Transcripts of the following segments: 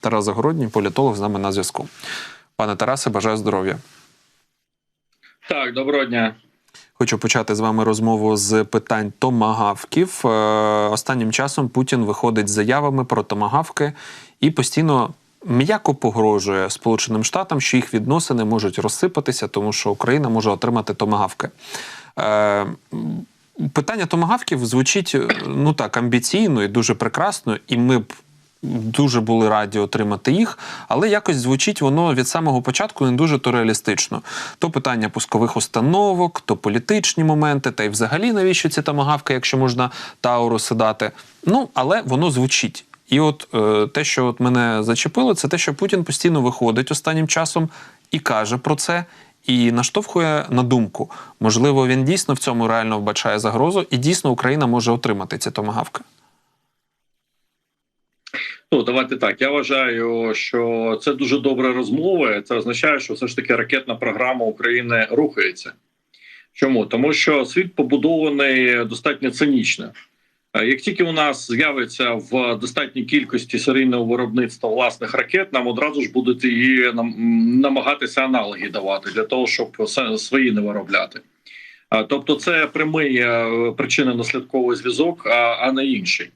Тарас Загородній, політолог з нами на зв'язку. Пане Тарасе, бажаю здоров'я. Так, доброго дня. Хочу почати з вами розмову з питань томагавків. Е, Останнім часом Путін виходить з заявами про томагавки і постійно м'яко погрожує Сполученим Штатам, що їх відносини можуть розсипатися, тому що Україна може отримати томагавки. Е, Питання томагавків звучить ну так амбіційно і дуже прекрасно, і ми б дуже були раді отримати їх, але якось звучить воно від самого початку не дуже то реалістично. То питання пускових установок, то політичні моменти, та й взагалі навіщо ці томагавки, якщо можна Тауруси дати. Ну але воно звучить. І от е, те, що от мене зачепило, це те, що Путін постійно виходить останнім часом і каже про це. І наштовхує на думку, можливо, він дійсно в цьому реально вбачає загрозу, і дійсно Україна може отримати ці томагавки. Ну давайте так. Я вважаю, що це дуже добра розмова. Це означає, що все ж таки ракетна програма України рухається. Чому тому, що світ побудований достатньо цинічно. Як тільки у нас з'явиться в достатній кількості серійного виробництва власних ракет, нам одразу ж будуть її намагатися аналоги давати для того, щоб свої не виробляти. Тобто, це прямий е, причинно-наслідковий зв'язок, а не інший.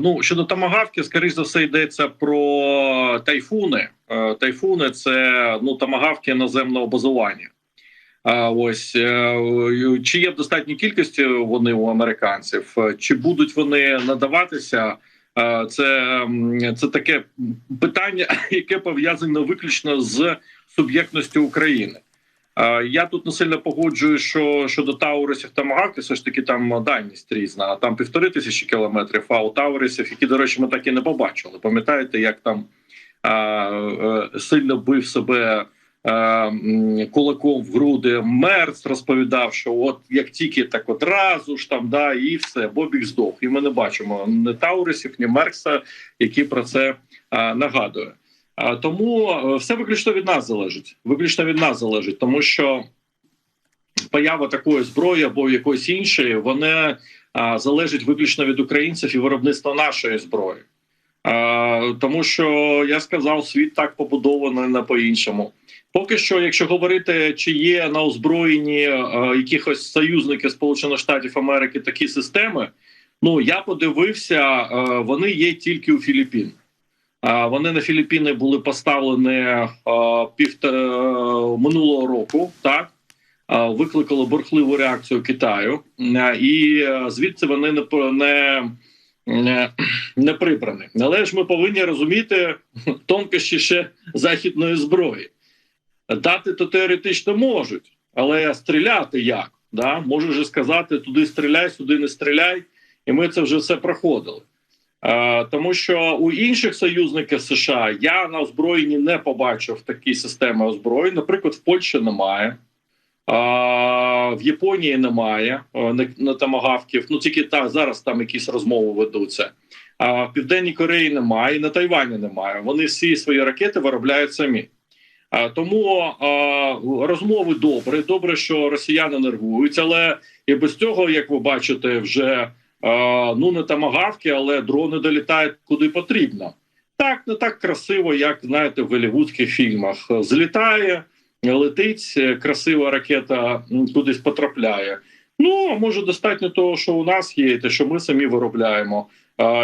Ну щодо тамагавки, скоріш за все йдеться про тайфуни. Тайфуни це ну тамагавки наземного базування. А ось е, чи є в достатній кількості вони у американців, чи будуть вони надаватися? Це це таке питання, яке пов'язане виключно з суб'єктністю України. Я тут не сильно погоджую, що щодо Таурисів та Магавки, все ж таки там дальність різна. Там півтори тисячі кілометрів. А у Таурисів, які, до речі, ми так і не побачили. Пам'ятаєте, як там а, а, е, сильно бив себе а, кулаком в груди Мерц, розповідав, що от як тільки так одразу ж там да і все, Бобік здох. І ми не бачимо ні Таурисів, ні Меркса, які про це а, нагадують. Тому е, все виключно від нас залежить. Виключно від нас залежить, тому що поява такої зброї або якоїсь іншої, вони залежить виключно від українців і виробництва нашої зброї. Тому що я сказав, світ так побудований не по іншому. Поки що, якщо говорити, чи є на озброєнні якихось союзників Сполучених Штатів Америки такі системи, ну я подивився, вони є тільки у Філіппінах. Вони на Філіппіни були поставлені пів минулого року. Так викликали бурхливу реакцію Китаю, і звідси вони не не, не, не прибрані. Але ж ми повинні розуміти тонкощі ще західної зброї. Дати то теоретично можуть, але стріляти як? Да? Можу вже сказати: туди стріляй, сюди не стріляй, і ми це вже все проходили. Е, тому що у інших союзників США я на озброєнні не побачив такі системи озброєнь. Наприклад, в Польщі немає, в Японії немає е, на тамагавків. Ну тільки та зараз там якісь розмови ведуться. А в Південній Кореї немає, на Тайвані немає. Вони всі свої ракети виробляють самі. Тому розмови добре. Добре, що росіяни нервують, але і без цього, як ви бачите, вже ну не тамагавки, але дрони долітають куди потрібно. Так не так красиво, як знаєте, в голівудських фільмах злітає, летить красива ракета, кудись потрапляє. Ну може достатньо того, що у нас є, те, що ми самі виробляємо,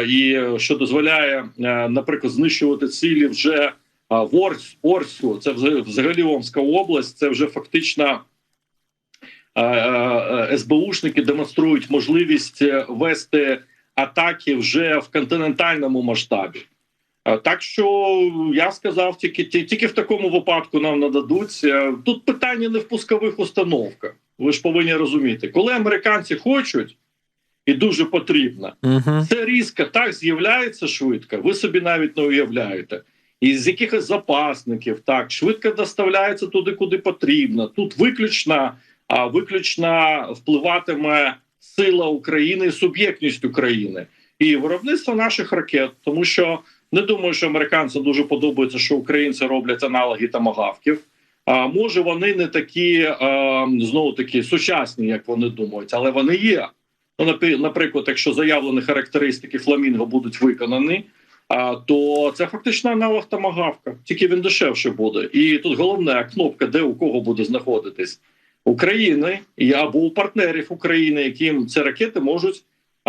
і що дозволяє, е, наприклад, знищувати цілі вже в Орську, це взагалі Омська область, це вже фактично. СБУшники демонструють можливість е, вести атаки вже в континентальному масштабі. Так що я сказав, тільки тільки в такому випадку нам нададуть. Тут питання не в пускових установках. Ви ж повинні розуміти, коли американці хочуть і дуже потрібно, uh це різко так з'являється швидко. Ви собі навіть не уявляєте. І з якихось запасників так швидко доставляється туди, куди потрібно. Тут виключно а виключно впливатиме сила України, суб'єктність України і виробництво наших ракет, тому що не думаю, що американцям дуже подобається, що українці роблять аналоги тамагавків. А може вони не такі знову таки сучасні, як вони думають, але вони є. Ну, наприклад, якщо заявлені характеристики фламінго будуть виконані, а, то це фактично аналог томагавка, тільки він дешевше буде. І тут головна кнопка, де у кого буде знаходитись України або у партнерів України, яким ці ракети можуть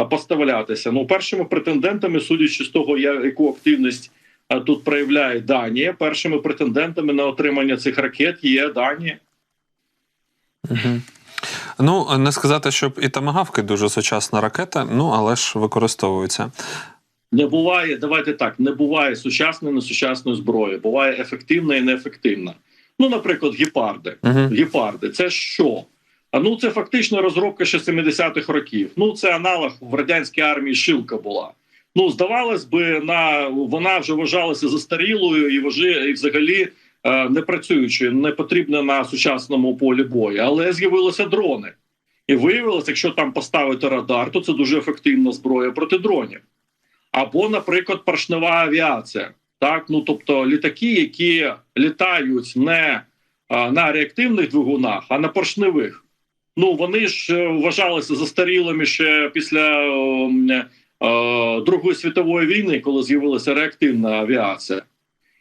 поставлятися. Ну, першими претендентами, судячи з того, яку активність тут проявляє Данія, першими претендентами на отримання цих ракет є Данія. Угу. Ну, не сказати, щоб і тамагавки дуже сучасна ракета, ну але ж використовуються. Не буває, давайте так, не буває сучасної несучасної зброї, буває ефективна і неефективна. Ну, наприклад, гепарди. Угу. Гепарди, це що? А ну це фактично розробка ще 70-х років. Ну це аналог в радянській армії шилка була. Ну здавалось би, на вона вже вважалася застарілою і вважи- і взагалі е, не працюючою, не потрібна на сучасному полі бою. Але з'явилися дрони, і виявилося, якщо там поставити радар, то це дуже ефективна зброя проти дронів. Або, наприклад, поршнева авіація. Так, ну тобто літаки, які літають не на реактивних двигунах, а на поршневих. Ну вони ж е, вважалися застарілими ще після е, е, Другої світової війни, коли з'явилася реактивна авіація,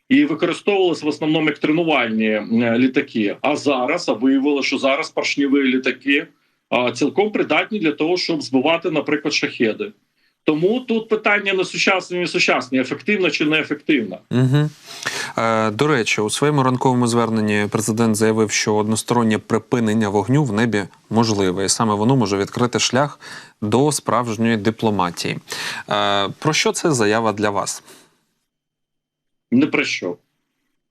і використовувалися в основному як тренувальні е, літаки. А зараз а виявилося, що зараз поршневі літаки а, цілком придатні для того, щоб збивати, наприклад, шахеди. Тому тут питання не сучасне, не сучасне, ефективно чи неефективно. Угу. Е, до речі, у своєму ранковому зверненні президент заявив, що одностороннє припинення вогню в небі можливе, і саме воно може відкрити шлях до справжньої дипломатії. Е, про що це заява для вас? Не про що.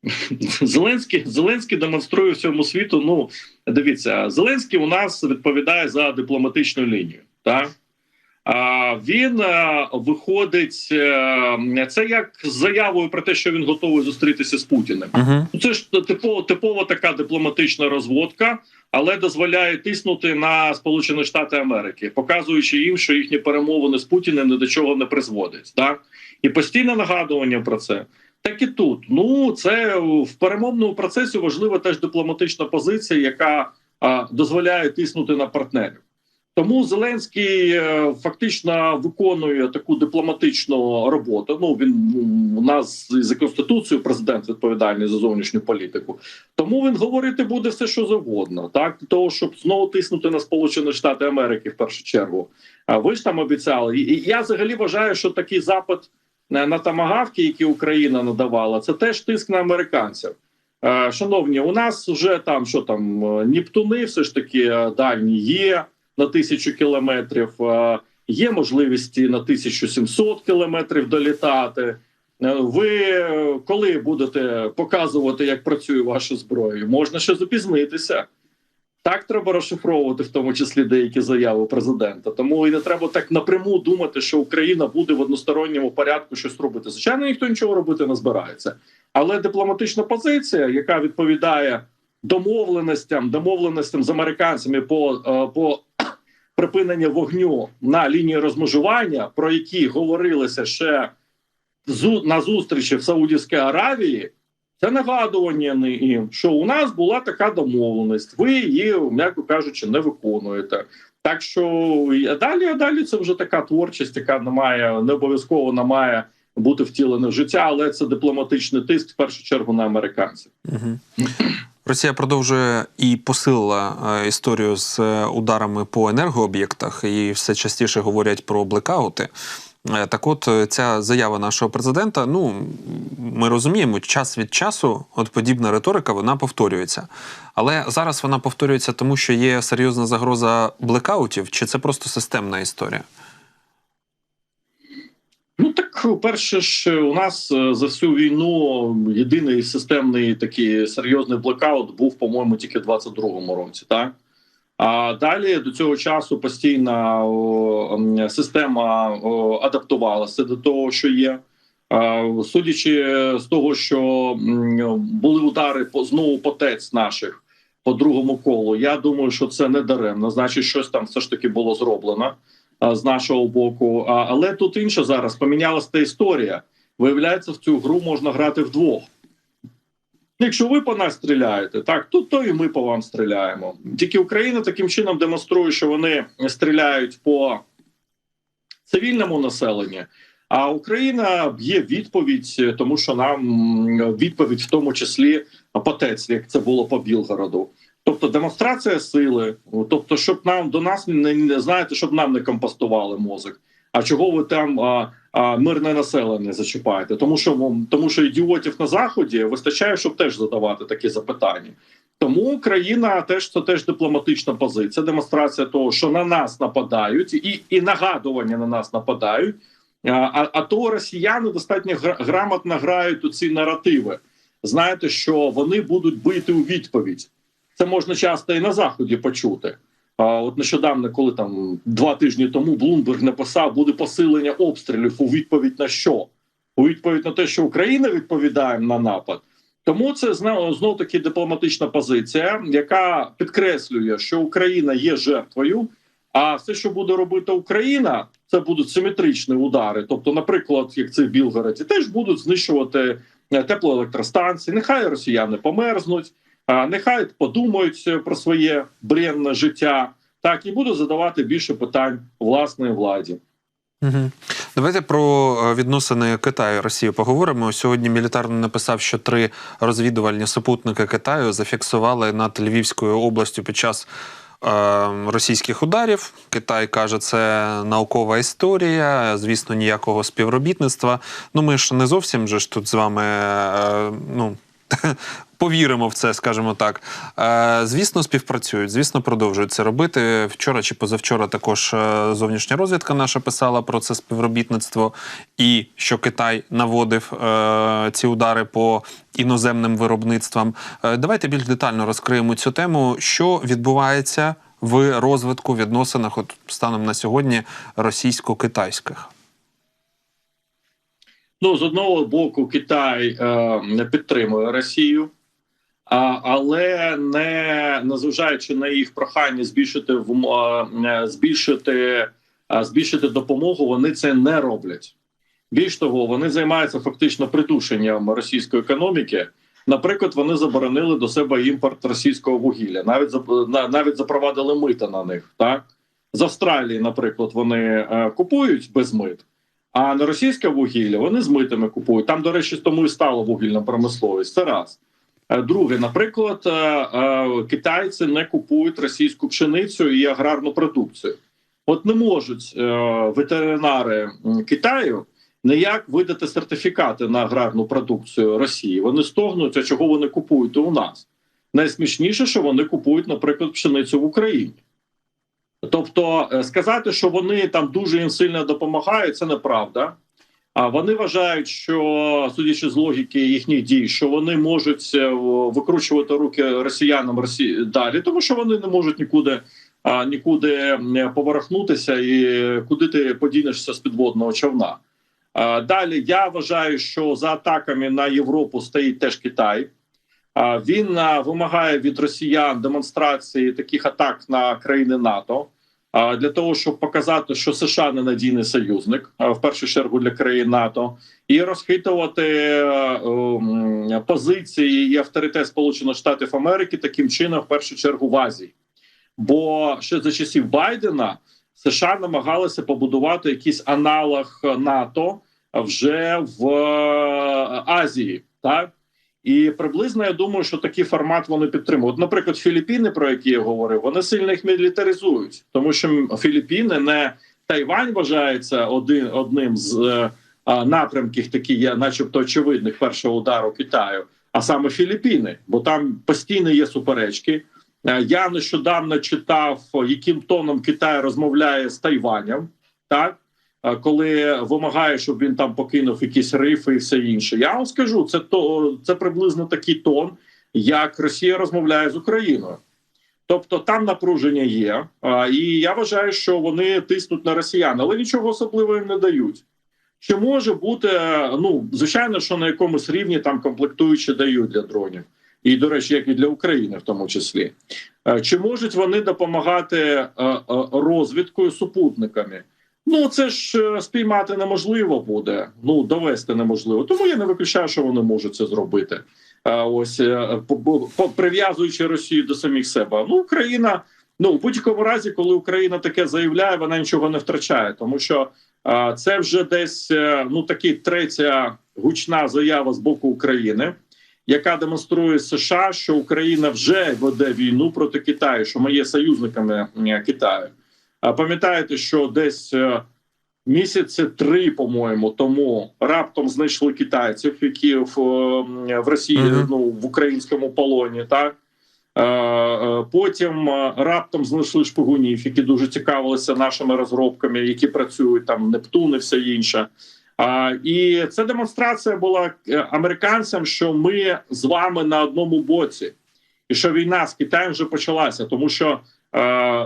Зеленський Зеленський демонструє всьому світу. Ну дивіться, Зеленський у нас відповідає за дипломатичну лінію. Так він е, виходить е, це як з заявою про те, що він готовий зустрітися з Путіним. Угу. Ну, Це ж типова, типова така дипломатична розводка, але дозволяє тиснути на Сполучені Штати Америки, показуючи їм, що їхні перемовини з Путіним ні до чого не призводять. Так і постійне нагадування про це. Так і тут. Ну це в перемовному процесі важлива теж дипломатична позиція, яка а, дозволяє тиснути на партнерів. Тому Зеленський е, фактично виконує таку дипломатичну роботу. Ну він у нас за конституцією президент відповідальний за зовнішню політику. Тому він говорити буде все, що завгодно, так для того, щоб знову тиснути на Сполучені Штати Америки в першу чергу. А ви ж там обіцяли, і я взагалі вважаю, що такий запит на на тамагавки, які Україна надавала, це теж тиск на американців. Е, Шановні, у нас вже там що там е, Нептуни, все ж таки е, дальні є на тисячу кілометрів. Є можливість на 1700 кілометрів долітати. Е, Ви коли будете показувати, як працює ваша зброя? Можна ще запізнитися. Так треба розшифровувати, в тому числі деякі заяви президента. Тому і не треба так напряму думати, що Україна буде в односторонньому порядку щось робити. Звичайно, ніхто нічого робити не збирається. Але дипломатична позиція, яка відповідає домовленостям, домовленостям з американцями по, е, по припиненню вогню на лінії розмежування, про які говорилося ще на зустрічі в Саудівській Аравії. Це нагадування їм, що у нас була така домовленість. Ви її, м'яко кажучи, не виконуєте. Так що а далі, а далі це вже така творчість, яка не має не обов'язково не має бути втілена в життя, але це дипломатичний тиск в першу чергу на американців. Угу. Росія продовжує і посилила е, історію з е, ударами по енергооб'єктах, і все частіше говорять про блекаути. Е, Так, от ця заява нашого президента. Ну ми розуміємо, час від часу, от подібна риторика, вона повторюється. Але зараз вона повторюється, тому що є серйозна загроза блекаутів, чи це просто системна історія? Ну так, перше ж у нас е, за всю війну єдиний системний такий серйозний блекаут був, по-моєму, тільки в 22-му році. Так а далі до цього часу постійна о, система о, адаптувалася до того, що є. Судячи з того, що були удари по знову по ТЕЦ наших по другому колу, я думаю, що це не даремно. Значить, щось там все ж таки було зроблено з нашого боку. Але тут інша зараз помінялася та історія. Виявляється, в цю гру можна грати вдвох. Якщо ви по нас стріляєте, так тут то і ми по вам стріляємо. Тільки Україна таким чином демонструє, що вони стріляють по цивільному населенню. А Україна б'є відповідь, е, тому що нам відповідь, в тому числі по ТЕЦ, як це було по Білгороду. Тобто демонстрація сили, тобто, щоб нам до нас не знаєте, щоб нам не компостували мозок. А чого ви там а, а, мирне населення зачіпаєте? Тому що тому що ідіотів на заході вистачає, щоб теж задавати такі запитання. Тому Україна теж це теж дипломатична позиція, демонстрація того, що на нас нападають, і, і нагадування на нас нападають. А, а, то росіяни достатньо гра- грамотно грають у ці наративи. Знаєте, що вони будуть бити у відповідь. Це можна часто і на заході почути. А от нещодавно, коли там два тижні тому Блумберг написав, буде посилення обстрілів у відповідь на що? У відповідь на те, що Україна відповідає на напад. Тому це знов, таки дипломатична позиція, яка підкреслює, що Україна є жертвою. А все, що буде робити Україна, це будуть симетричні удари. Тобто, наприклад, як це в Білгороді, теж будуть знищувати е, теплоелектростанції. Нехай росіяни померзнуть, нехай подумають е, про своє бренне життя, так і будуть задавати більше питань власної владі. Угу. Давайте про е, відносини Китаю і Росії поговоримо. Сьогодні мілітарно написав, що три розвідувальні супутники Китаю зафіксували над Львівською областю під час е, російських ударів. Китай каже, це наукова історія. Звісно, ніякого співробітництва. Ну ми ж не зовсім же ж тут з вами. Е, ну. Повіримо в це, скажімо так. Е, звісно, співпрацюють, звісно, продовжують це робити. Вчора чи позавчора також е, зовнішня розвідка наша писала про це співробітництво, і що Китай наводив е, ці удари по іноземним виробництвам. Е, давайте більш детально розкриємо цю тему, що відбувається в розвитку відносинах, от станом на сьогодні російсько-китайських. Ну, з одного боку, Китай е, підтримує Росію, але не незважаючи на їх прохання збільшити е, збільшити, збільшити допомогу, вони це не роблять. Більш того, вони займаються фактично придушенням російської економіки. Наприклад, вони заборонили до себе імпорт російського вугілля, навіть навіть запровадили мита на них. Так з Австралії, наприклад, вони е, купують без мит. А на російське вугілля вони з митами купують. Там, до речі, тому і стала вугільна промисловість. Це раз. Е, Друге, наприклад, е, е, китайці не купують російську пшеницю і аграрну продукцію. От не можуть ветеринари Китаю ніяк видати сертифікати на аграрну продукцію Росії. Вони стогнуть, а чого вони купують у нас. Найсмішніше, що вони купують, наприклад, пшеницю в Україні. Тобто сказати, що вони там дуже їм сильно допомагають, це неправда. А вони вважають, що судячи з логіки їхніх дій, що вони можуть е, викручувати руки росіянам Росії далі, тому що вони не можуть нікуди нікуди поворохнутися і куди ти подінешся з підводного човна. Далі я вважаю, що за атаками на Європу стоїть теж Китай. Він вимагає від росіян демонстрації таких атак на країни НАТО для того, щоб показати, що США не надійний союзник, в першу чергу для країн НАТО, і розхитувати ем, позиції і авторитет Сполучених Штатів Америки таким чином, в першу чергу, в Азії. Бо ще за часів Байдена США намагалися побудувати якийсь аналог НАТО вже в е, Азії, так і приблизно я думаю, що такий формат вони підтримують. Наприклад, Філіппіни, про які я говорив, вони сильно їх мілітаризують, тому що Філіппіни не Тайвань вважається один одним з е, а, напрямків, такі є, начебто, очевидних першого удару Китаю, а саме Філіппіни, бо там постійно є суперечки. Е, Я нещодавно читав, яким тоном Китай розмовляє з Тайванем, так коли вимагає, щоб він там покинув якісь рифи і все інше. Я вам скажу, це то це приблизно такий тон, як Росія розмовляє з Україною. Тобто там напруження є, і я вважаю, що вони тиснуть на росіян, але нічого особливого їм не дають. Чи може бути ну звичайно, що на якомусь рівні там комплектуючі дають для дронів, і до речі, як і для України, в тому числі, Е, чи можуть вони допомагати е, е, розвідкою супутниками? Ну це ж е, спіймати неможливо буде. Ну довести неможливо. Тому я не виключаю, що вони можуть це зробити. Е, Ось е, по- прив'язуючи Росію до самих себе. Ну Україна. Ну, у будь-якому разі, коли Україна таке заявляє, вона нічого не втрачає, тому що А, Це вже десь е, ну такі третя гучна заява з боку України, яка демонструє США, що Україна вже веде війну проти Китаю, що ми є союзниками Китаю. Пам'ятаєте, що десь е, місяці три, по-моєму, тому раптом знайшли китайців, які в, е, в Росії Мгм. ну в українському полоні, так. Е, Потім раптом знайшли шпигунів, які дуже цікавилися нашими розробками, які працюють там Нептун і все інше. А, І це демонстрація була американцям, що ми з вами на одному боці, і що війна з Китаєм вже почалася, тому що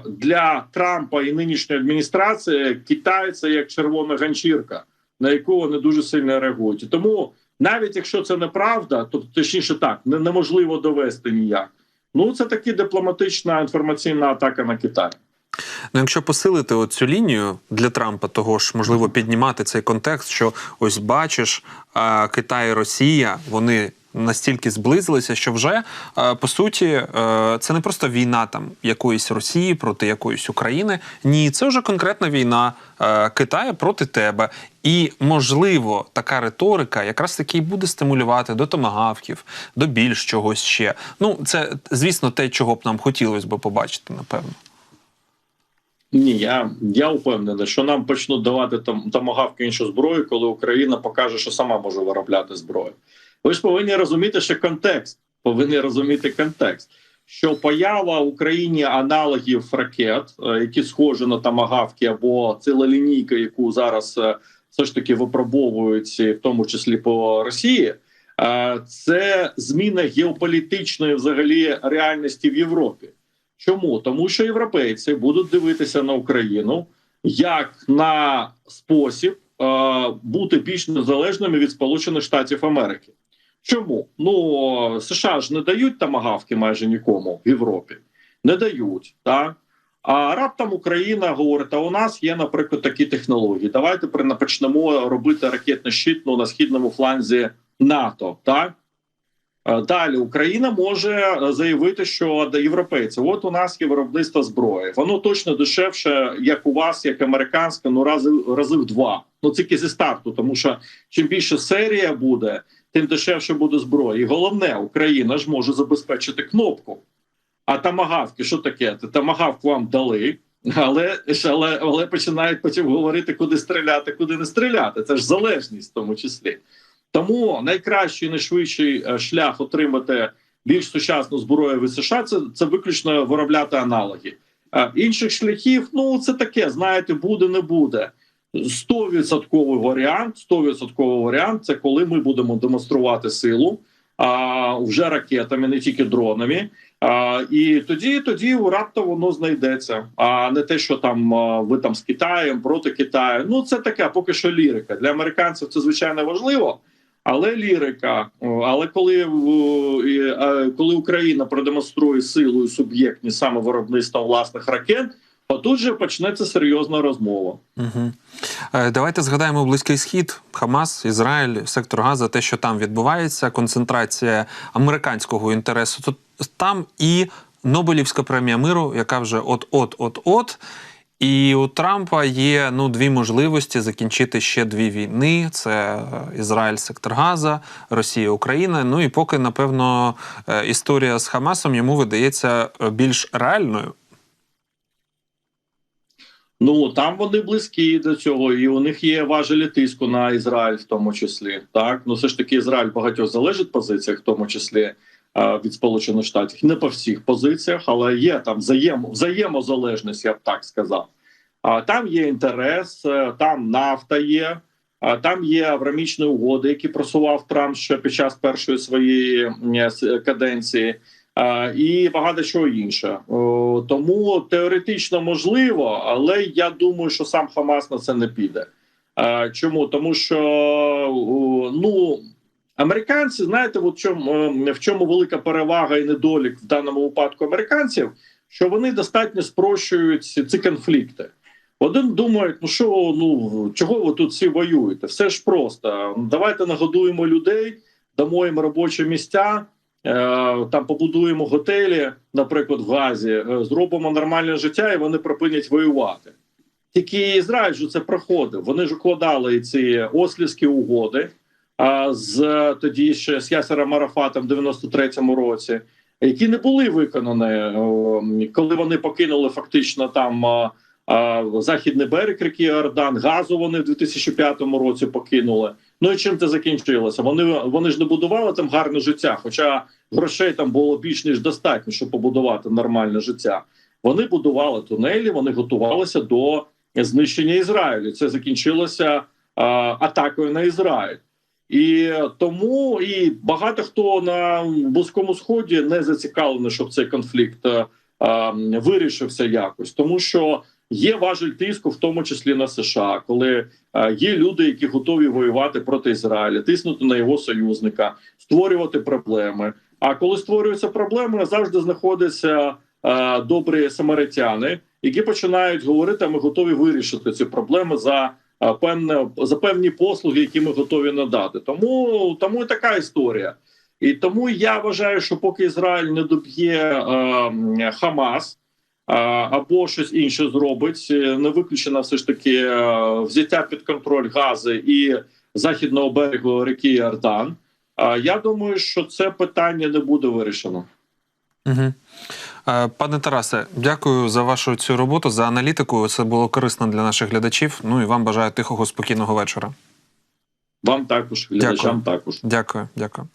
для Трампа і нинішньої адміністрації Китай це як червона ганчірка, на яку вони дуже сильно реагують. Тому навіть якщо це неправда, тобто точніше так, не, неможливо довести ніяк. Ну це таки дипломатична інформаційна атака на Китай. Ну, якщо посилити оцю лінію для Трампа, того ж можливо піднімати цей контекст, що ось бачиш, Китай і Росія вони настільки зблизилися, що вже е, по суті е, це не просто війна там якоїсь Росії проти якоїсь України. Ні, це вже конкретна війна е, Китаю проти тебе. І можливо, така риторика якраз таки і буде стимулювати до томагавків, до більш чогось ще. Ну це звісно те, чого б нам хотілося б побачити, напевно. Ні, я, я впевнений, що нам почнуть давати там тамагавки іншу зброю, коли Україна покаже, що сама може виробляти зброю. Ви ж повинні розуміти, що контекст повинні розуміти контекст. Що поява в Україні аналогів ракет, е, які схожі на тамагавки, або ціла лінійка, яку зараз е, все ж таки випробовують, в тому числі по Росії, е, це зміна геополітичної взагалі реальності в Європі. Чому? Тому що європейці будуть дивитися на Україну як на спосіб бути більш незалежними від Сполучених Штатів Америки. Чому? Ну США ж не дають тамагавки майже нікому в Європі, не дають так. А раптом Україна говорить: а у нас є, наприклад, такі технології. Давайте почнемо робити ракетний щит ну, на східному фланзі НАТО. Так Далі Україна може е, заявити, що до європейців, от у нас є виробництво зброї. Воно точно дешевше, як у вас, як американське, ну рази рази в два. Ну тільки зі старту, тому що чим більше серія буде, тим дешевше буде зброя. І головне, Україна ж може забезпечити кнопку. А тамагавки, що таке? Тамагавку вам дали. Але, але але починають потім говорити, куди стріляти, куди не стріляти. Це ж залежність в тому числі. Тому найкращий, найшвидший е, шлях отримати більш сучасну зброю від США це, це виключно виробляти аналоги. А інших шляхів, ну це таке, знаєте, буде, не буде. 100% варіант, 100% варіант це коли ми будемо демонструвати силу а, вже ракетами, не тільки дронами. А, і тоді, тоді раптом воно знайдеться. А не те, що там ви там з Китаєм проти Китаю. Ну це таке, поки що лірика. Для американців це звичайно важливо. Але лірика, але коли коли Україна продемонструє силу і суб'єктність саме виробництва власних ракет, отут же почнеться серйозна розмова. Угу. Давайте згадаємо Близький Схід, Хамас, Ізраїль, сектор Газа, те, що там відбувається, концентрація американського інтересу. Тут там і Нобелівська премія миру, яка вже от-от-от-от. І у Трампа є ну дві можливості закінчити ще дві війни: це е, Ізраїль, сектор Газа, Росія, Україна. Ну і поки, напевно, е, історія з Хамасом йому видається е, більш реальною. Ну там вони близькі до цього, і у них є важелі тиску на Ізраїль, в тому числі. Так ну все ж таки, Ізраїль багатьох залежить позиціях, в тому числі від Сполучених Штатів, не по всіх позиціях, але є там взаємо, взаємозалежність, я б так сказав. А там є інтерес, е, там нафта є. А там є аврамічні угоди, які просував Трамп ще під час першої своєї каденції. І багато чого інше. Тому теоретично можливо, але я думаю, що сам Хамас на це не піде. Чому? Тому що ну. Американці, знаєте, от чому е, в чому велика перевага і недолік в даному випадку американців, що вони достатньо спрощують ці, конфлікти. Один думає, ну що ну чого ви тут всі воюєте? Все ж просто. Давайте нагодуємо людей, дамо їм робочі місця. Е, там побудуємо готелі, наприклад, в Газі, е, зробимо нормальне життя, і вони припинять воювати. Тільки Ізраїль же це проходив. Вони ж укладали ці ослівські угоди з тоді ще з Ясером Марафатом в 93-му році, які не були виконані, коли вони покинули фактично там західний берег ріки Йордан, газу вони в 2005 році покинули. Ну і чим це закінчилося? Вони вони ж не будували там гарне життя, хоча грошей там було більш ніж достатньо, щоб побудувати нормальне життя. Вони будували тунелі, вони готувалися до знищення Ізраїлю. Це закінчилося а, атакою на Ізраїль. І тому і багато хто на близькому сході не зацікавлений, щоб цей конфлікт е, вирішився якось, тому що є важель тиску, в тому числі на США, коли а, є люди, які готові воювати проти Ізраїля, тиснути на його союзника, створювати проблеми. А коли створюються проблеми, завжди знаходяться е, добрі самаритяни, які починають говорити, а ми готові вирішити ці проблеми за е, певне за певні послуги, які ми готові надати. Тому тому і така історія. І тому я вважаю, що поки Ізраїль не доб'є е, Хамас. е, Або щось інше зробить, е, не виключено все ж таки е, взяття під контроль гази і західного берегу ріки Йордан. А Я думаю, що це питання не буде вирішено. Угу. Пане Тарасе, дякую за вашу цю роботу, за аналітику. Це було корисно для наших глядачів. Ну і вам бажаю тихого, спокійного вечора. Вам також, глядачам також. Дякую, дякую.